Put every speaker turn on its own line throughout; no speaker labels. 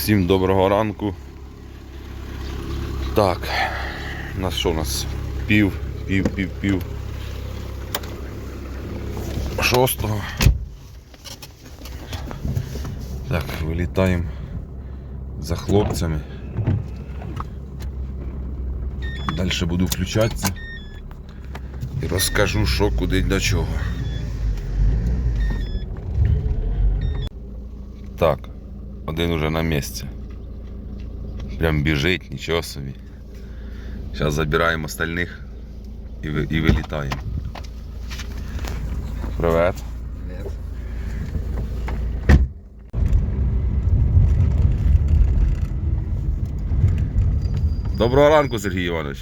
Всім доброго ранку. Так, у нас що у нас? Пів, пів, пів, пів. Шостого. Так, вилітаємо за хлопцями. Далі буду включатися і розкажу, що куди для чого. Так, один уже на місці. Прям біжить, нічого собі. Зараз забираємо остальних і, і вилітаємо. Привет. Доброго ранку, Сергій Іванович.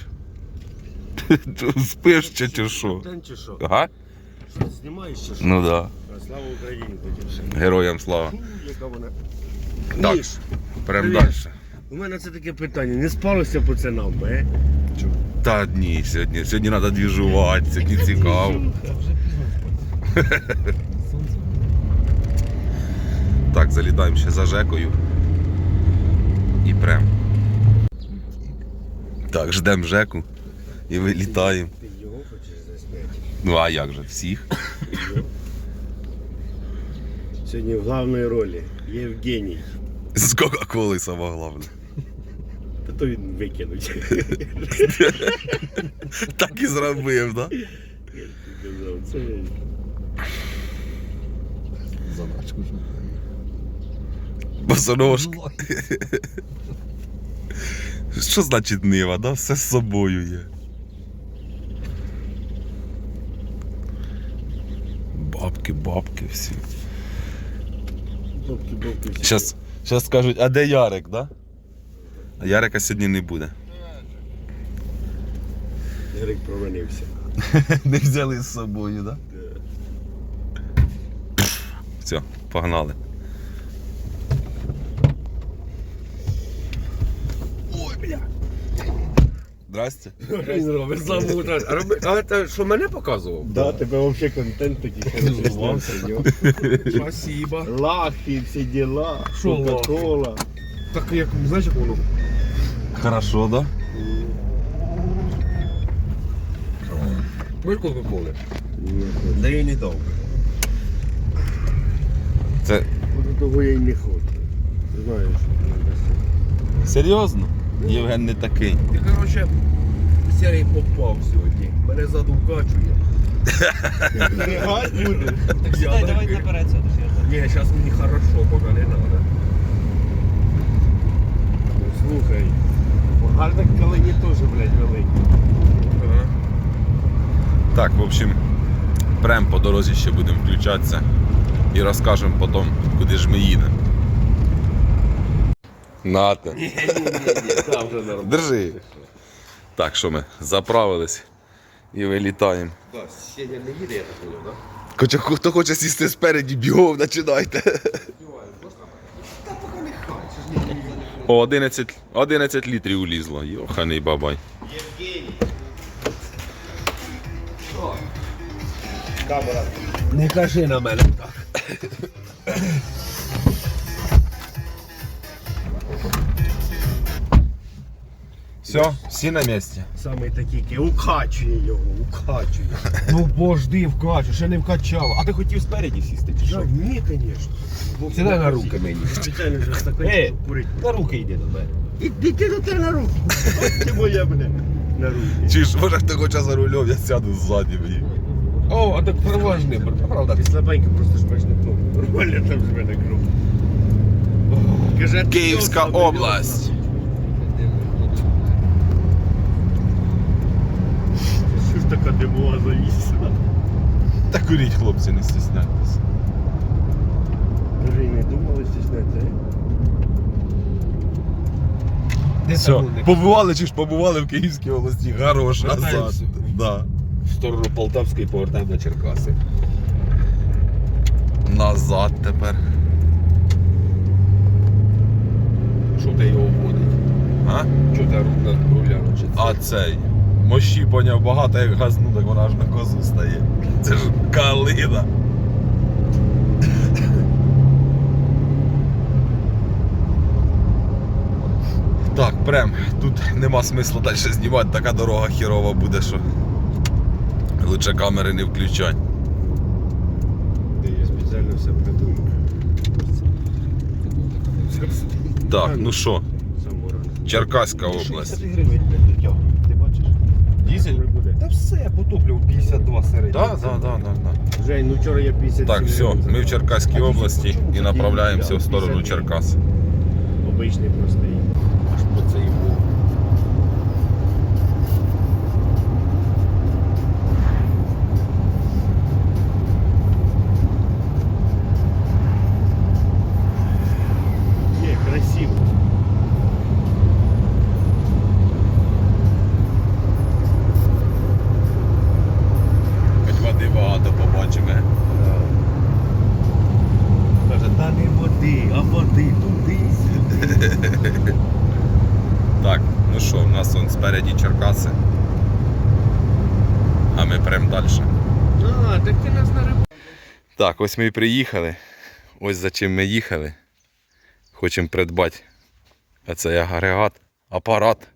Ти Спиш чи чи що?
Чи що?
Ага?
Знімаєш чи що?
Ну да.
Слава Україні.
Героям слава.
Яка вона.
Так.
Міш,
Прям
Привіт.
далі.
у мене це таке питання. Не спалося по пацанам, е?
Та ні, сьогодні. Сьогодні треба двіжувати, сьогодні цікаво. Так, залітаємо ще за Жекою. І прям. Так, ждемо Жеку і вилітаємо.
Ти його хочеш засняти?
Ну а як же, всіх?
Сьогодні в головній ролі Євгеній.
З Кока-Коли саме головне.
Та то він викинуть.
Так і зробив, так? Да?
Я тобі казав, Це
Заначку ж.
Босоножки. Що значить нива, да? Все з собою є. Бабки, бабки всі.
бабки, бабки. всі.
Щас, щас скажуть, а де Ярик, да? А Ярика сьогодні не буде.
Ярик провинився.
Не взяли з собою, да? Все, погнали.
Ой, бля.
Здрасте.
Робить. А, роби- а це що мене показував? Да, тебе взагалі контент такий хороший.
Спасибо.
Лахи, всі діла,
Що?
Кока-кола.
Так як, знаєш, як воно?
Хорошо, да?
Будеш Кока-Коли? Да я не довго.
Це
От того я й не хочу. Знаєш.
серйозно? Євген не такий.
Ти, короче, серій попав сьогодні. Мене ззаду вкачує. Так
Сідай, давай наперед я
Ні, зараз мені хорошо, поки не треба.
Слухай. Багажник колені теж, блядь, великий.
Так, в общем, прям по дорозі ще будемо включатися і розкажемо потім, куди ж ми їдемо. Нате.
Там вже нормально.
Держи. Так, що ми заправились і вилітаємо.
Да, Сеня не їде, я так понял, да?
Хоча хто хоче сісти спереді, бігом починайте. О, 11, 11 літрів улізло. Йоханий бабай. Євгеній.
Не кажи на мене так.
Все, всі на місці.
Саме такий, укачує його, укачує.
Ну пожди, вкачу, ще не вкачав. А ти хотів спереді сісти чи що?
ні, звісно.
Сідай на руки мені.
Спеціально вже
Е,
стаканчик курить.
На руки йди до мене.
Іди ти до тебе на руки. Ти моя мене на руки.
Чи ж, може хто хоче за рулем, я сяду ззаді мені.
О, а так проважний, правда.
Ти слабенько просто жмеш на кнопку. Нормально там жме на кнопку.
Київська область.
Що ж така димова завісила?
Та куріть, хлопці, не стісняйтесь.
Даже і не думали стісняти,
Де
Все, побували чи ж побували в Київській області. Хорош, назад.
Вертаємося.
Да.
В сторону Полтавської повертаємо на Черкаси.
Назад тепер.
Що ти його водить?
А?
Чого ти руля руля чи це?
А цей. Мощі поняв багато, як газну, так вона аж на козу стає. Це ж калина. Так, прям. Тут нема смислу далі знімати, така дорога хірова буде, що. Лучше камери не включай.
Ти я спеціально все придумав.
Так, ну що, Черкаська область.
гривень блядь, дотягує. Ти бачиш?
Дізель буде.
Та все, потоплю 52 середньо.
Так, так, так, так.
Жень, ну вчора я 50
Так, все, ми в Черкаській області і направляємося в сторону Черкас.
Обичний простий. Аж по цей був. Є, красиво.
Хоч води багато побачимо.
Каже, та не води, а води туди.
Так, ну що, у нас он спереді Черкаси. А далі.
А, так ти нас на рибу.
Так, ось ми і приїхали. Ось за чим ми їхали. Хочемо придбати цей агрегат, апарат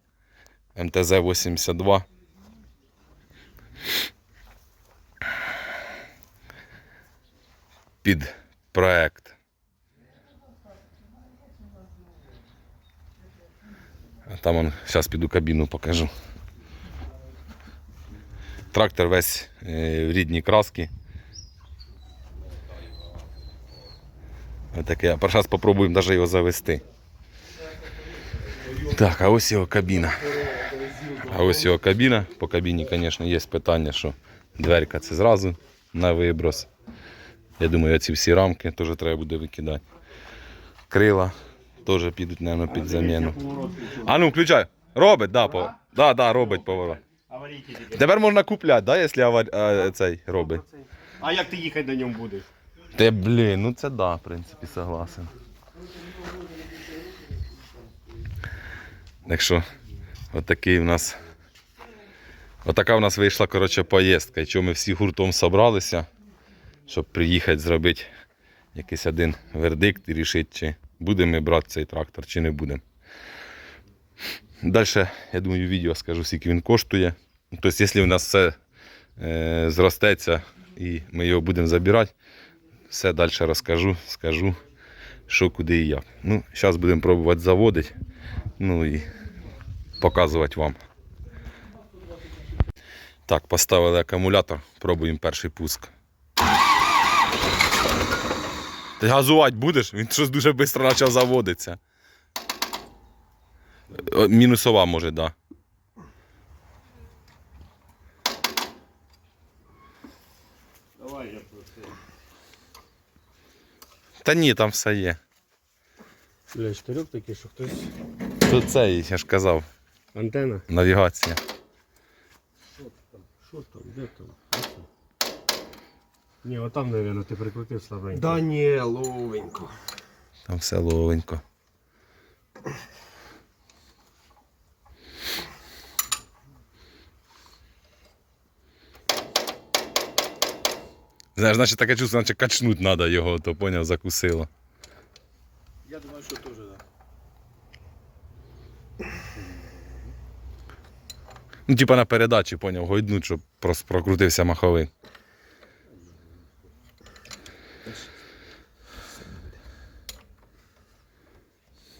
МТЗ-82. Під проект. А там он, зараз піду кабіну покажу. Трактор весь е, в рідній краски. Отаке. Перший раз спробуємо навіть його завести. Так, а ось його кабіна. А ось його кабіна. По кабіні, звісно, є питання, що дверка це зразу на виброс. Я думаю, ці всі рамки теж треба буде викидати. Крила теж підуть, мабуть, під заміну. А ну, включай. Робить, да, по... да, да, робить поворот.
Аварійки тільки.
Тепер можна купляти, да, якщо авар... а, цей робить.
А як ти їхати на ньому будеш?
Та блін, ну це да, в принципі, согласен. Так що, отакий у нас. Отака у нас вийшла, коротше, поїздка. І чого ми всі гуртом зібралися, щоб приїхати зробити якийсь один вердикт і рішити, чи будемо ми брати цей трактор, чи не будемо. Далі, я думаю, відео скажу, скільки він коштує. Тобто, якщо в нас все е, зростеться і ми його будемо забирати, все далі розкажу, скажу, що куди і як. Ну, зараз будемо пробувати заводити, ну і показувати вам. Так, поставили акумулятор, пробуємо перший пуск. Ти газувати будеш? Він щось дуже швидко почав заводитися. О, Мінусова може, так. Да.
Давай я просто.
Та ні, там все є.
Бля, штирьок такий, що хтось.
Тут це, я ж казав,
Антена.
навігація.
Що там? Де там? Де там? Ні, отам, мабуть, ти прикрутив слабенько.
Да ні, ловенько.
Там все ловенько. Знаєш, значить таке чувство, наче качнуть треба його, то поняв, закусило.
Я думаю, що теж, так.
Ну, типа на передачі, поняв, гойднуть, щоб прокрутився маховик.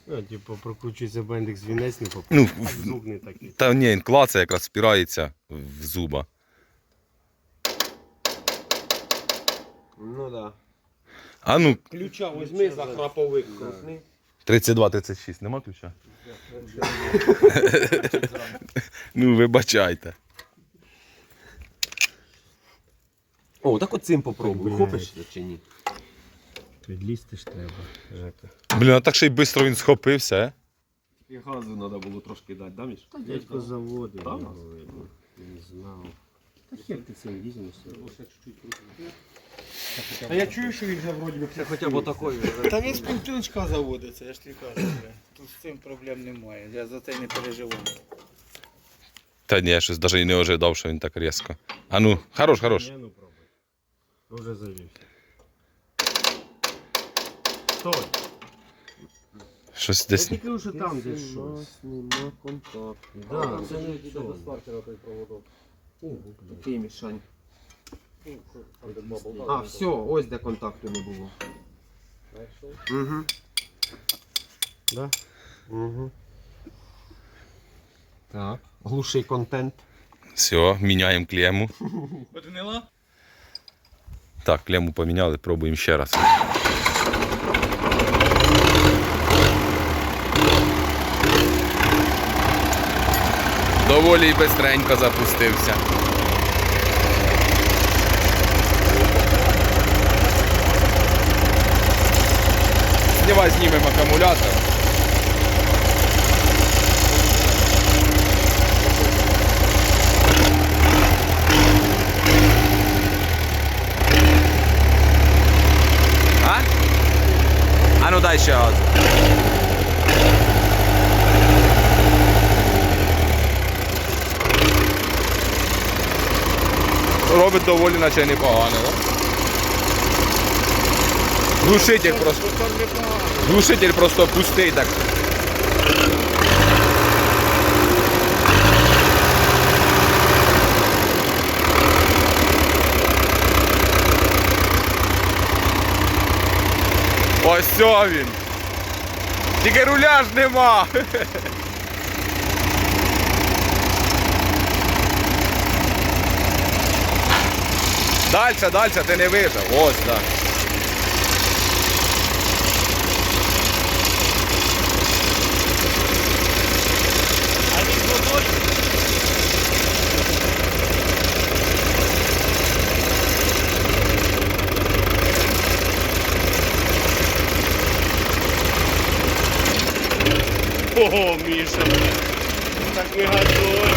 А, типу, прокручується бендик з вінець не попав.
Ну, в-
зуб не такий.
Та ні, він клацає, якраз спирається в зуба.
Ну да.
А ну,
Ключа візьми за храповик крупний.
32-36, нема ключа? ну, вибачайте.
О, так оцим попробуй.
Блядь.
Хопиш чи ні?
Підлізти ж треба, Жека.
Блін, а так ще й швидко він схопився, е?
І газу треба було трошки дати, да, Міш?
Дядько заводив,
Там?
видно. Не знав. Та хер ти цим візьмешся.
Та я чую, що він вже вроді би
Це хоча б отакої.
Та він з півтинчка заводиться, я ж тобі кажу. вже. Тут з цим проблем немає. Я за це не переживаю.
Та ні, я щось навіть і не ожидав, що він так різко. А ну, хорош, хорош.
Я ну пробуй. Вже завівся. Стой.
Щось
Я
десь.
тільки вже там десь щось. Нема контакту. Да, це не цього. Такий мішань. А, все, ось де контакту не було. Угу. Да? Угу. Так. Глуший контент.
Все, міняємо клему.
Подгнила?
Так, клему поміняли, пробуємо ще раз. Доволі і бистренько запустився. Давай знімемо акумулятор. А? А ну дай ще раз. Робить доволі наче непогано, да? Глушитель просто. Глушитель просто пустий так. Ось він. Тільки руля ж нема. Дальше, дальше, ти не вижив. Ось так.
Ого, Міша, так ви газуєте.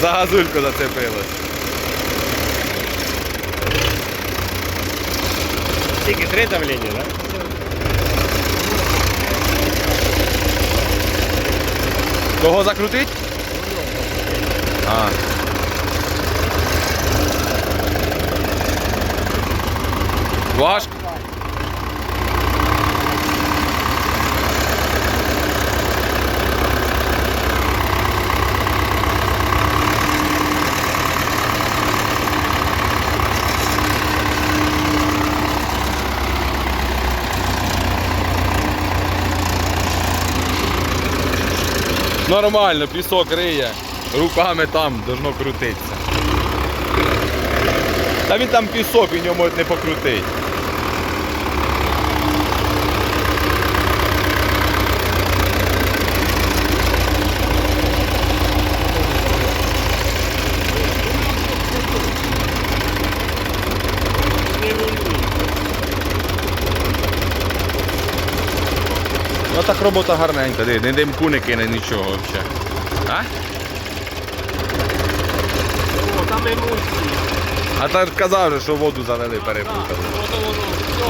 За газульку зацепилось.
Тільки три давлення, так?
Кого закрутить? А. Важко? Нормально, пісок риє. Руками там должно крутитися. Та він там пісок, і ньому не покрутить. Ну так робота гарненька, диви, не димку не кине нічого взагалі. А?
О, там емульсії.
А так казав, же, що воду залили, перепутали.
Ото воно, все.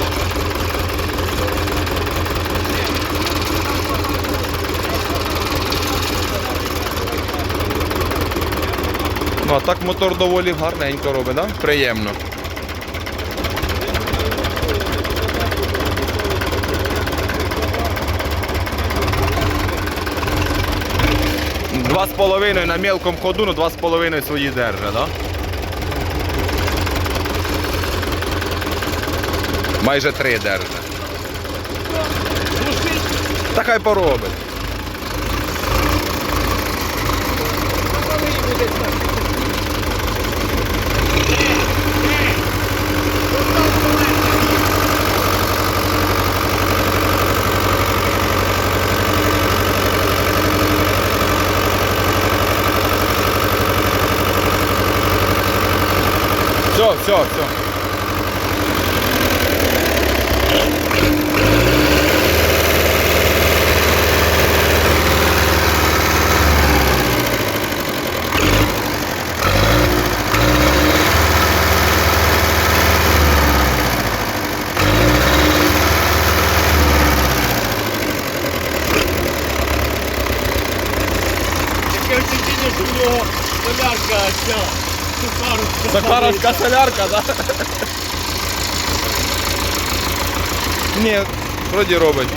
Ну а так мотор доволі гарненько робить, да? Приємно. Два з половиною на мелкому ходу, ну два з половиною свої держа, да? Майже три держа. Та хай поробить. Все, все, все.
Таке впечатлення, що в нього солярка ця. Сухару.
Сахаровська солярка, да? Ні, вроді робить.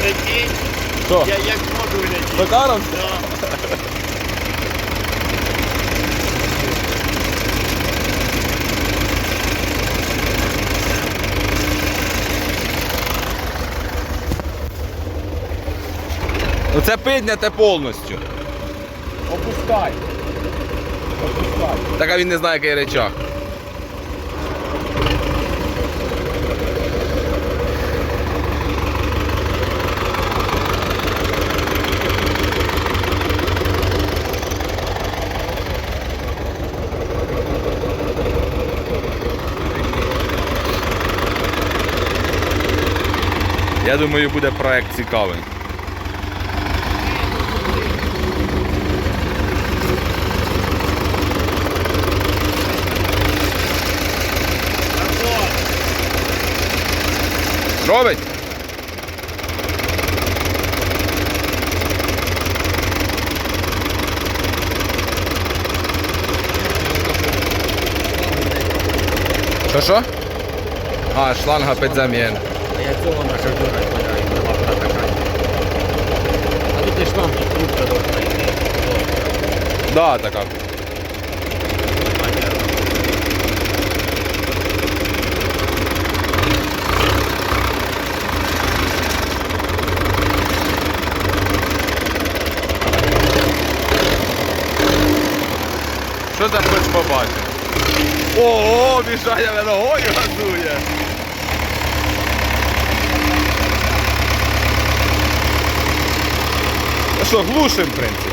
Прикинь,
Що?
я як можу глядіти.
Токаровся? Ну це підняте повністю.
Опускай.
Так а він не знає, який речах. Я думаю, буде проект цікавий. Робить? Що що? А, шланга під замін.
А я цього на шофера поняю, нема куди така. А тут і шлам, тут трубка йти.
Да, така. Що за хоч побачив? Ого, ногою газує. Ну Що, глушим, в принципі.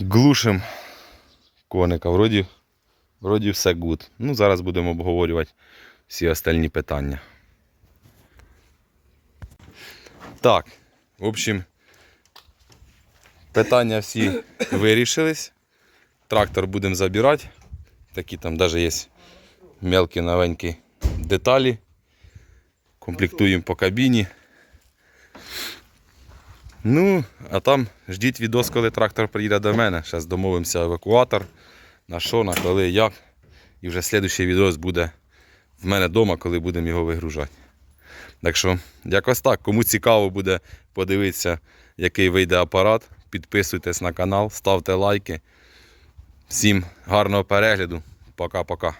Глушим коника. Вроді, вроді все гуд. Ну, зараз будемо обговорювати всі остальні питання. Так, в общем, питання всі вирішились. Трактор будемо забирати. Такі там навіть є мелкі новенькі деталі. Комплектуємо по кабіні. Ну, а там ждіть відос, коли трактор приїде до мене. Зараз домовимося евакуатор. На що, на коли, як. І вже слідуючий відос буде в мене вдома, коли будемо його вигружати. Так що, якось так. Кому цікаво буде подивитися, який вийде апарат, підписуйтесь на канал, ставте лайки. Всім гарного перегляду. Пока-пока.